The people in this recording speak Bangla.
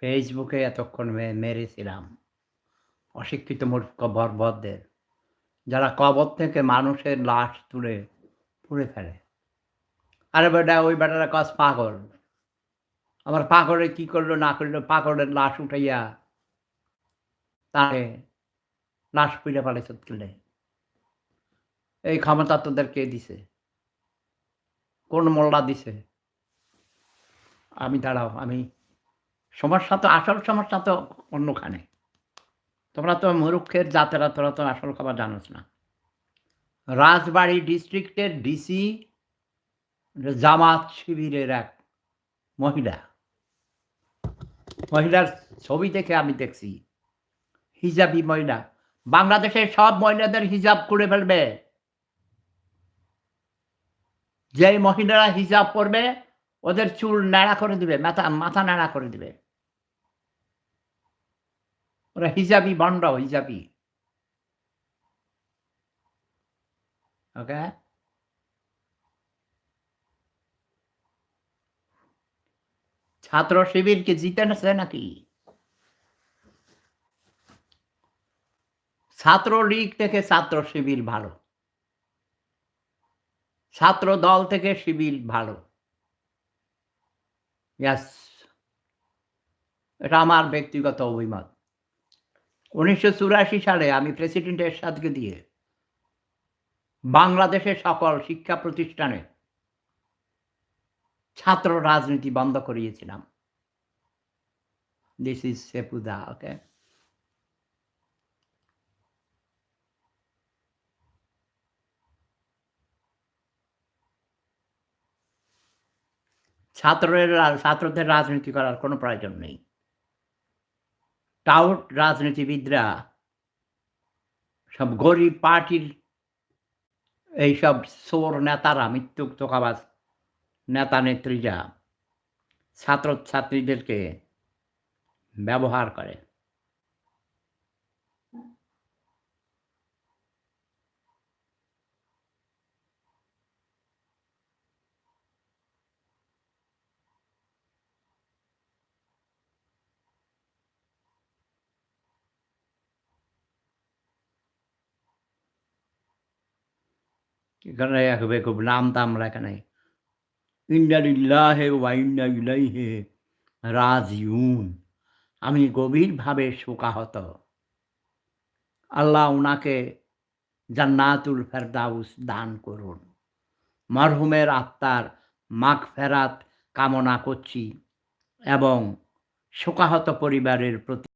ফেসবুকে এতক্ষণ মেরেছিলাম। অশিক্ষিত মূর্খ বর্বরদের। যারা কবর থেকে মানুষের লাশ তুলে পুড়ে ফেলে। আরে বেটা, ওই বেটারা কাজ পাগল। আমার পাগলে কি করল, না করল, পাগলের লাশ উঠাইয়া তারে লাশ পুড়ে ফেলে চলে এই ক্ষমতা তোদের কে দিছে? কোন মোল্লা দিছে? আমি দাঁড়াও, আমি সমস্যা তো, আসল সমস্যা তো অন্যখানে। তোমরা তো মুরুক্ষের জাতেরা, তোরা তো আসল খবর জানোস না। রাজবাড়ি ডিস্ট্রিক্টের ডিসি জামাত শিবিরের এক মহিলা। মহিলার ছবি দেখে আমি দেখছি, হিজাবি মহিলা। বাংলাদেশের সব মহিলাদের হিজাব করে ফেলবে। যে মহিলারা হিজাব পরবে, ওদের চুল নাড়া করে দিবে, মাথা মাথা নাড়া করে দিবে। ওরা হিজাবি বন্ড হিজাবি। ওকে ছাত্র জিতে নেছে নাকি? ছাত্র লীগ থেকে ছাত্র শিবির ভালো। ছাত্র দল থেকে শিবির ভালো। এটা আমার ব্যক্তিগত অভিমত। উনিশশো চুরাশি সালে আমি প্রেসিডেন্টের সাথে দিয়ে বাংলাদেশের সকল শিক্ষা প্রতিষ্ঠানে ছাত্র রাজনীতি বন্ধ করিয়েছিলাম। দিস ইজ সেপুদা ওকে ছাত্রের, ছাত্রদের রাজনীতি করার কোনো প্রয়োজন নেই। টাউট রাজনীতিবিদরা সব গরিব পার্টির এইসব সোর নেতারা মৃত্যুক্তকাবাজ নেতা নেত্রীরা ছাত্র ছাত্রীদেরকে ব্যবহার করে। এখানে একবে খুব নাম দাম লেখা নেই। ইন্দালিল্লাহে ওয়াইন্না ইলাইহে রাজিউন। আমি গভীরভাবে শোকাহত। আল্লাহ ওনাকে জান্নাতুল ফেরদাউস দান করুন। মরহুমের আত্মার মাগ ফেরাত কামনা করছি এবং শোকাহত পরিবারের প্রতি